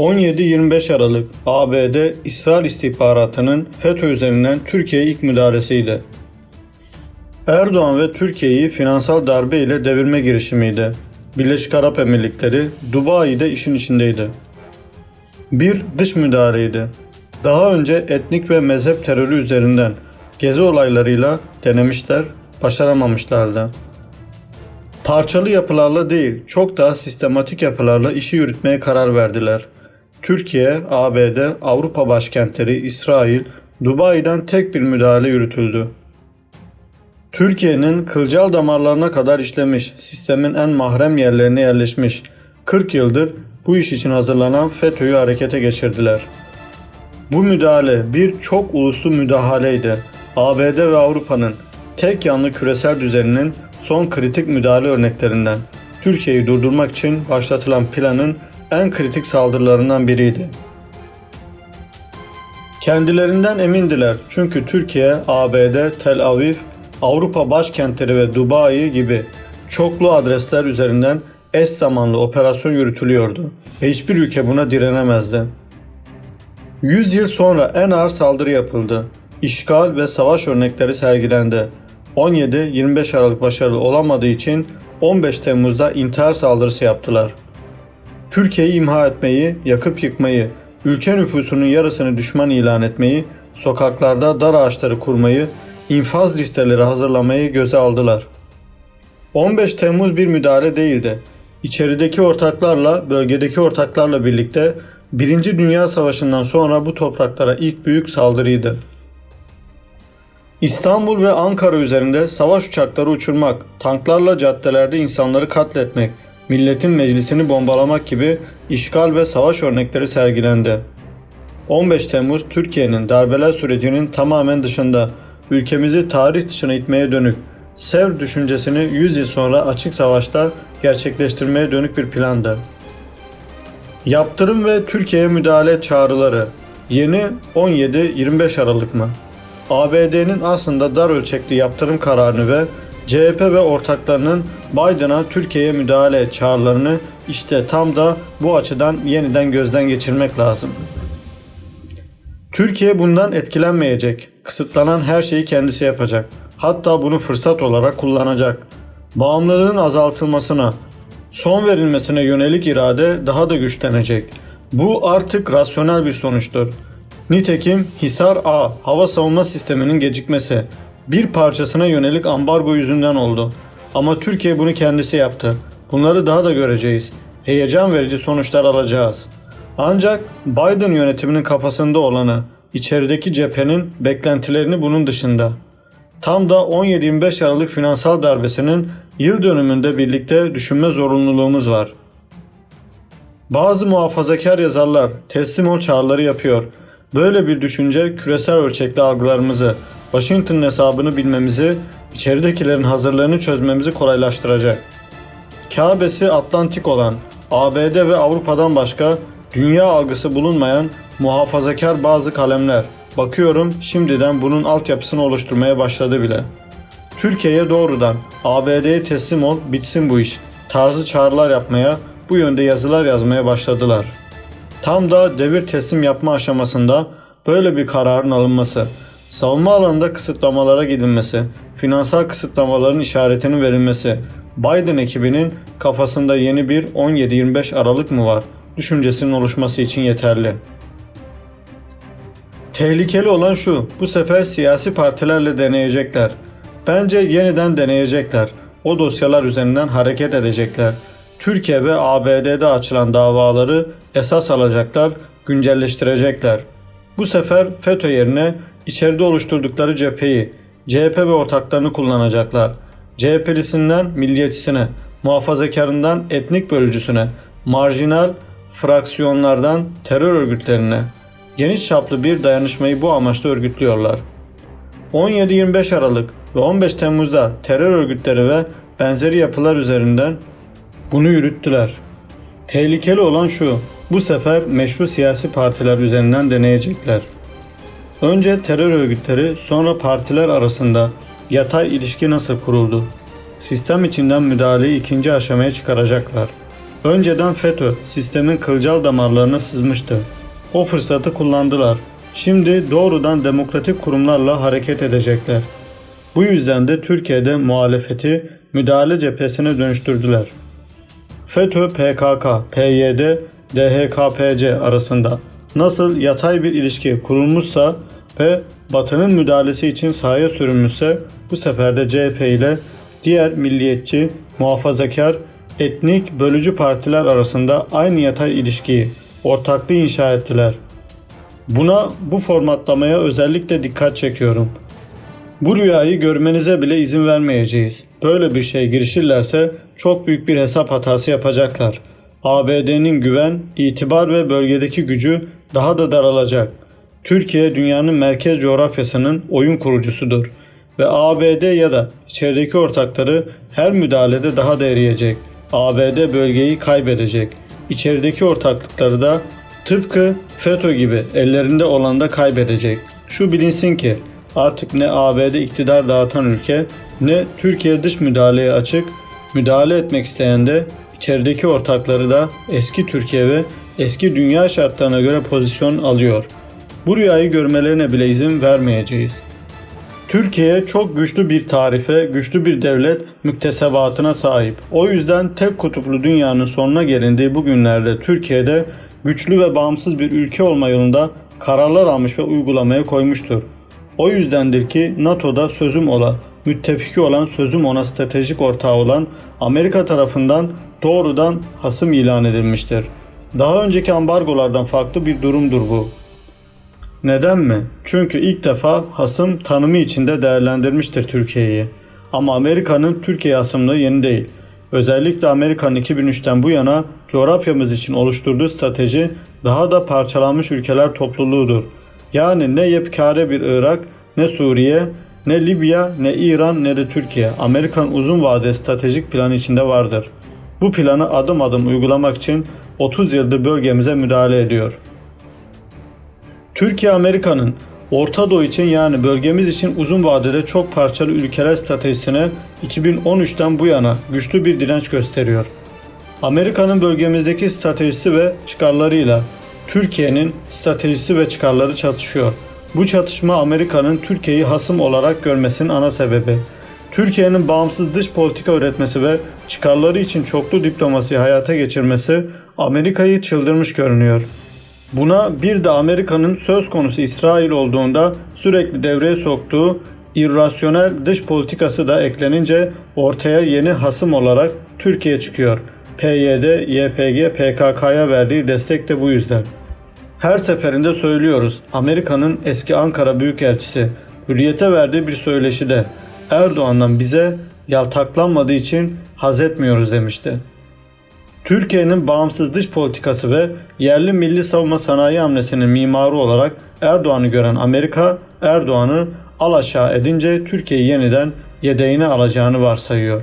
17-25 Aralık ABD İsrail istihbaratının FETÖ üzerinden Türkiye'ye ilk müdahalesiydi. Erdoğan ve Türkiye'yi finansal darbe ile devirme girişimiydi. Birleşik Arap Emirlikleri Dubai'de işin içindeydi. Bir dış müdahaleydi. Daha önce etnik ve mezhep terörü üzerinden gezi olaylarıyla denemişler, başaramamışlardı. Parçalı yapılarla değil, çok daha sistematik yapılarla işi yürütmeye karar verdiler. Türkiye, ABD, Avrupa başkentleri, İsrail, Dubai'den tek bir müdahale yürütüldü. Türkiye'nin kılcal damarlarına kadar işlemiş, sistemin en mahrem yerlerine yerleşmiş. 40 yıldır bu iş için hazırlanan FETÖ'yü harekete geçirdiler. Bu müdahale bir çok uluslu müdahaleydi. ABD ve Avrupa'nın tek yanlı küresel düzeninin son kritik müdahale örneklerinden. Türkiye'yi durdurmak için başlatılan planın en kritik saldırılarından biriydi. Kendilerinden emindiler çünkü Türkiye, ABD, Tel Aviv, Avrupa başkentleri ve Dubai gibi çoklu adresler üzerinden eş zamanlı operasyon yürütülüyordu hiçbir ülke buna direnemezdi. 100 yıl sonra en ağır saldırı yapıldı. İşgal ve savaş örnekleri sergilendi. 17-25 Aralık başarılı olamadığı için 15 Temmuz'da intihar saldırısı yaptılar. Türkiye'yi imha etmeyi, yakıp yıkmayı, ülke nüfusunun yarısını düşman ilan etmeyi, sokaklarda dar ağaçları kurmayı, infaz listeleri hazırlamayı göze aldılar. 15 Temmuz bir müdahale değildi. İçerideki ortaklarla, bölgedeki ortaklarla birlikte Birinci Dünya Savaşı'ndan sonra bu topraklara ilk büyük saldırıydı. İstanbul ve Ankara üzerinde savaş uçakları uçurmak, tanklarla caddelerde insanları katletmek, milletin meclisini bombalamak gibi işgal ve savaş örnekleri sergilendi. 15 Temmuz Türkiye'nin darbeler sürecinin tamamen dışında, ülkemizi tarih dışına itmeye dönük, Sevr düşüncesini 100 yıl sonra açık savaşta gerçekleştirmeye dönük bir plandı. Yaptırım ve Türkiye'ye müdahale çağrıları yeni 17-25 Aralık mı? ABD'nin aslında dar ölçekli yaptırım kararını ve CHP ve ortaklarının Biden'a Türkiye'ye müdahale çağrılarını işte tam da bu açıdan yeniden gözden geçirmek lazım. Türkiye bundan etkilenmeyecek. Kısıtlanan her şeyi kendisi yapacak. Hatta bunu fırsat olarak kullanacak. Bağımlılığın azaltılmasına, son verilmesine yönelik irade daha da güçlenecek. Bu artık rasyonel bir sonuçtur. Nitekim Hisar A hava savunma sisteminin gecikmesi bir parçasına yönelik ambargo yüzünden oldu. Ama Türkiye bunu kendisi yaptı. Bunları daha da göreceğiz. Heyecan verici sonuçlar alacağız. Ancak Biden yönetiminin kafasında olanı, içerideki cephenin beklentilerini bunun dışında. Tam da 17-25 Aralık finansal darbesinin yıl dönümünde birlikte düşünme zorunluluğumuz var. Bazı muhafazakar yazarlar teslim ol çağrıları yapıyor. Böyle bir düşünce küresel ölçekli algılarımızı, Washington hesabını bilmemizi, içeridekilerin hazırlığını çözmemizi kolaylaştıracak. Kabe'si Atlantik olan ABD ve Avrupa'dan başka dünya algısı bulunmayan muhafazakar bazı kalemler. Bakıyorum şimdiden bunun altyapısını oluşturmaya başladı bile. Türkiye'ye doğrudan ABD'ye teslim ol bitsin bu iş tarzı çağrılar yapmaya, bu yönde yazılar yazmaya başladılar. Tam da devir teslim yapma aşamasında böyle bir kararın alınması, savunma alanında kısıtlamalara gidilmesi, finansal kısıtlamaların işaretinin verilmesi, Biden ekibinin kafasında yeni bir 17-25 Aralık mı var düşüncesinin oluşması için yeterli. Tehlikeli olan şu, bu sefer siyasi partilerle deneyecekler. Bence yeniden deneyecekler. O dosyalar üzerinden hareket edecekler. Türkiye ve ABD'de açılan davaları esas alacaklar, güncelleştirecekler. Bu sefer FETÖ yerine içeride oluşturdukları cepheyi, CHP ve ortaklarını kullanacaklar. CHP'lisinden milliyetçisine, muhafazakarından etnik bölücüsüne, marjinal fraksiyonlardan terör örgütlerine geniş çaplı bir dayanışmayı bu amaçla örgütlüyorlar. 17-25 Aralık ve 15 Temmuz'da terör örgütleri ve benzeri yapılar üzerinden bunu yürüttüler. Tehlikeli olan şu, bu sefer meşru siyasi partiler üzerinden deneyecekler. Önce terör örgütleri, sonra partiler arasında yatay ilişki nasıl kuruldu? Sistem içinden müdahaleyi ikinci aşamaya çıkaracaklar. Önceden FETÖ sistemin kılcal damarlarına sızmıştı. O fırsatı kullandılar. Şimdi doğrudan demokratik kurumlarla hareket edecekler. Bu yüzden de Türkiye'de muhalefeti müdahale cephesine dönüştürdüler. FETÖ, PKK, PYD, DHKPC arasında nasıl yatay bir ilişki kurulmuşsa ve Batı'nın müdahalesi için sahaya sürülmüşse bu sefer de CHP ile diğer milliyetçi, muhafazakar, etnik, bölücü partiler arasında aynı yatay ilişkiyi, ortaklığı inşa ettiler. Buna bu formatlamaya özellikle dikkat çekiyorum. Bu rüyayı görmenize bile izin vermeyeceğiz. Böyle bir şey girişirlerse çok büyük bir hesap hatası yapacaklar. ABD'nin güven, itibar ve bölgedeki gücü daha da daralacak. Türkiye dünyanın merkez coğrafyasının oyun kurucusudur ve ABD ya da içerideki ortakları her müdahalede daha da eriyecek. ABD bölgeyi kaybedecek. İçerideki ortaklıkları da tıpkı FETÖ gibi ellerinde olan da kaybedecek. Şu bilinsin ki artık ne ABD iktidar dağıtan ülke ne Türkiye dış müdahaleye açık, müdahale etmek isteyen de içerideki ortakları da eski Türkiye ve eski dünya şartlarına göre pozisyon alıyor. Bu rüyayı görmelerine bile izin vermeyeceğiz. Türkiye çok güçlü bir tarife, güçlü bir devlet müktesebatına sahip. O yüzden tek kutuplu dünyanın sonuna gelindiği bu günlerde Türkiye'de güçlü ve bağımsız bir ülke olma yolunda kararlar almış ve uygulamaya koymuştur. O yüzdendir ki NATO'da sözüm ola, müttefiki olan sözüm ona stratejik ortağı olan Amerika tarafından doğrudan hasım ilan edilmiştir. Daha önceki ambargolardan farklı bir durumdur bu. Neden mi? Çünkü ilk defa hasım tanımı içinde değerlendirmiştir Türkiye'yi. Ama Amerika'nın Türkiye hasımlığı yeni değil. Özellikle Amerika'nın 2003'ten bu yana coğrafyamız için oluşturduğu strateji daha da parçalanmış ülkeler topluluğudur. Yani ne yepkare bir Irak, ne Suriye, ne Libya, ne İran, ne de Türkiye. Amerikan uzun vade stratejik planı içinde vardır. Bu planı adım adım uygulamak için 30 yıldır bölgemize müdahale ediyor. Türkiye Amerika'nın Orta Doğu için yani bölgemiz için uzun vadede çok parçalı ülkeler stratejisine 2013'ten bu yana güçlü bir direnç gösteriyor. Amerika'nın bölgemizdeki stratejisi ve çıkarlarıyla Türkiye'nin stratejisi ve çıkarları çatışıyor. Bu çatışma Amerika'nın Türkiye'yi hasım olarak görmesinin ana sebebi. Türkiye'nin bağımsız dış politika üretmesi ve çıkarları için çoklu diplomasiyi hayata geçirmesi Amerika'yı çıldırmış görünüyor. Buna bir de Amerika'nın söz konusu İsrail olduğunda sürekli devreye soktuğu irrasyonel dış politikası da eklenince ortaya yeni hasım olarak Türkiye çıkıyor. PYD, YPG, PKK'ya verdiği destek de bu yüzden. Her seferinde söylüyoruz. Amerika'nın eski Ankara Büyükelçisi Hürriyet'e verdiği bir söyleşide Erdoğan'dan bize yaltaklanmadığı için haz etmiyoruz demişti. Türkiye'nin bağımsız dış politikası ve yerli milli savunma sanayi hamlesinin mimarı olarak Erdoğan'ı gören Amerika, Erdoğan'ı alaşağı edince Türkiye'yi yeniden yedeğine alacağını varsayıyor.